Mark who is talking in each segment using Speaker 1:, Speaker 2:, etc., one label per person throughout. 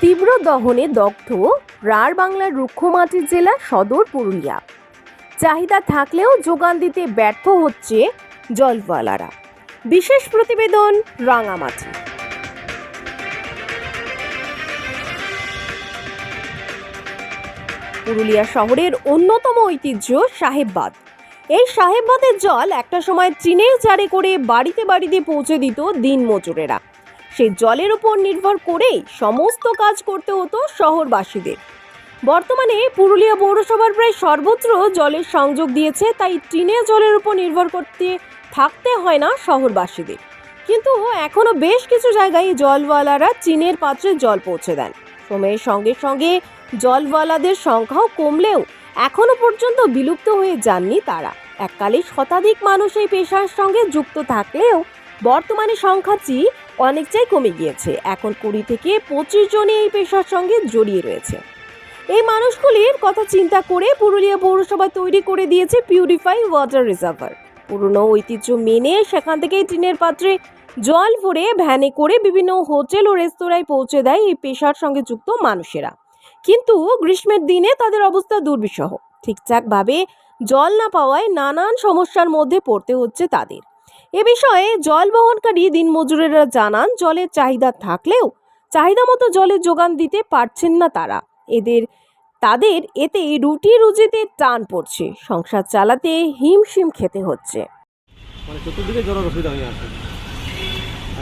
Speaker 1: তীব্র দহনে দগ্ধ রাঢ় বাংলার রুক্ষমাটির জেলা সদর পুরুলিয়া। চাহিদা থাকলেও যোগান দিতে ব্যর্থ হচ্ছে জলওয়ালারা। বিশেষ প্রতিবেদন রাঙামাটি। পুরুলিয়া শহরের অন্যতম ঐতিহ্য সাহেববাদ। এই সাহেববাদের জল একটা সময় চীনের জারে করে বাড়িতে বাড়িতে পৌঁছে দিত দিন মজুরেরা সেই জলের উপর নির্ভর করেই সমস্ত কাজ করতে হতো শহরবাসীদের। বর্তমানে পুরুলিয়া পৌরসভার প্রায় সর্বত্র জলের সংযোগ দিয়েছে, তাই টিনের জলের উপর নির্ভর করতে থাকতে হয় না শহরবাসীদের। কিন্তু এখনও বেশ কিছু জায়গায় জলওয়ালারা চীনের পাত্রে জল পৌঁছে দেন। সময়ের সঙ্গে সঙ্গে জলওয়ালাদের সংখ্যাও কমলেও এখনও পর্যন্ত বিলুপ্ত হয়ে যাননি তারা। এককালে শতাধিক মানুষ এই পেশার সঙ্গে যুক্ত থাকলেও বর্তমানে সংখ্যাটি অনেকটাই কমে গিয়েছে। এখন কুড়ি থেকে পঁচিশ জনই এই পেশার সঙ্গে জড়িয়ে রয়েছে। এই মানুষগুলির কথা চিন্তা করে পুরুলিয়া পৌরসভা তৈরি করে দিয়েছে পিউরিফাই ওয়াটার রিজার্ভার পুরনো ঐতিহ্য মেনে সেখান থেকেই টিনের পাত্রে জল ভরে ভ্যানে করে বিভিন্ন হোটেল ও রেস্তোরাঁয় পৌঁছে দেয় এই পেশার সঙ্গে যুক্ত মানুষেরা। কিন্তু গ্রীষ্মের দিনে তাদের অবস্থা দুর্বিষহ। ঠিকঠাকভাবে জল না পাওয়ায় নানান সমস্যার মধ্যে পড়তে হচ্ছে তাদের। এ বিষয়ে জল বহনকারী দিনমজুরেরা জানান, জলের চাহিদা থাকলেও চাহিদা মতো জলের যোগান দিতে পারছেন না তারা। এদের, তাদের এতে রুটি রুজিতে টান পড়ছে। সংসার চালাতে হিমশিম খেতে হচ্ছে।
Speaker 2: মানে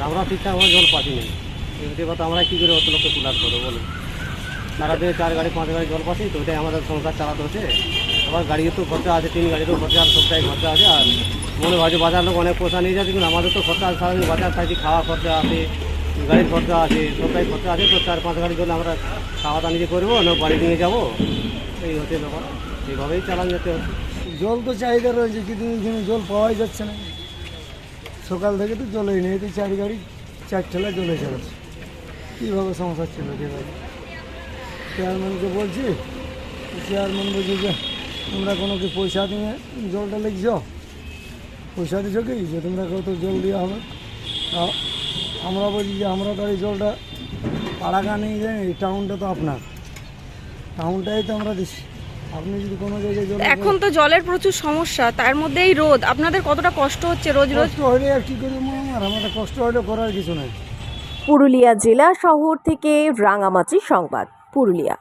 Speaker 2: আমরা ঠিকঠাক আমার জল পাচ্ছি না। করে অত লোককে কুলার করব বলো সারা দিনে চার গাড়ি, পাঁচ গাড়ি জল পাচ্ছি, তো ওইটাই আমাদের সংসার চালাতে হচ্ছে। আবার গাড়িও তো খরচা আছে, তিন গাড়িরও খরচা আর সবটাই খরচা আছে। আর মনে হয় যে বাজার লোক অনেক পয়সা নিয়ে যাচ্ছে কিন্তু আমাদের তো খরচা আছে, সারাদিন বাজার খাইছি খাওয়া খরচা আছে, গাড়ির খরচা আছে, সবটাই খরচা আছে, তো চার পাঁচ গাড়ি জল আমরা খাওয়া দাওয়া নিজে করব না বাড়ি নিয়ে যাব। এই হচ্ছে ব্যাপার। এইভাবেই চালান যেতে হচ্ছে
Speaker 3: জল তো চাহিদা রয়েছে কিন্তু এখানে জল পাওয়াই যাচ্ছে না। সকাল থেকে তো জলই নেই, তো চার গাড়ি, চার ঠেলা জলে চালাচ্ছে কীভাবে সংসার ছিল যেভাবে চেয়ারম্যানকে বলছি, চেয়ারম্যান বলছে যে তোমরা কোনো কি পয়সা দিয়ে জলটা লিখছ পয়সা দিছ কি? যে তোমরা কত জল দেওয়া হবে। তা আমরা বলছি যে আমরা তো এই জলটা পাড়াগা নিয়ে যাই এই টাউনটা তো আপনার। টাউনটাই তো আমরা দিচ্ছি আপনি যদি কোনো জায়গায় জল
Speaker 4: এখন তো জলের প্রচুর সমস্যা তার মধ্যেই রোদ। আপনাদের কতটা কষ্ট হচ্ছে রোজ রোজ?
Speaker 3: হলে আর কি করি আমার আমাদের কষ্ট হলে করার কিছু নাই।
Speaker 1: পুরুলিয়া জেলা শহর থেকে রাঙামাটি সংবাদ পুরুলিয়া।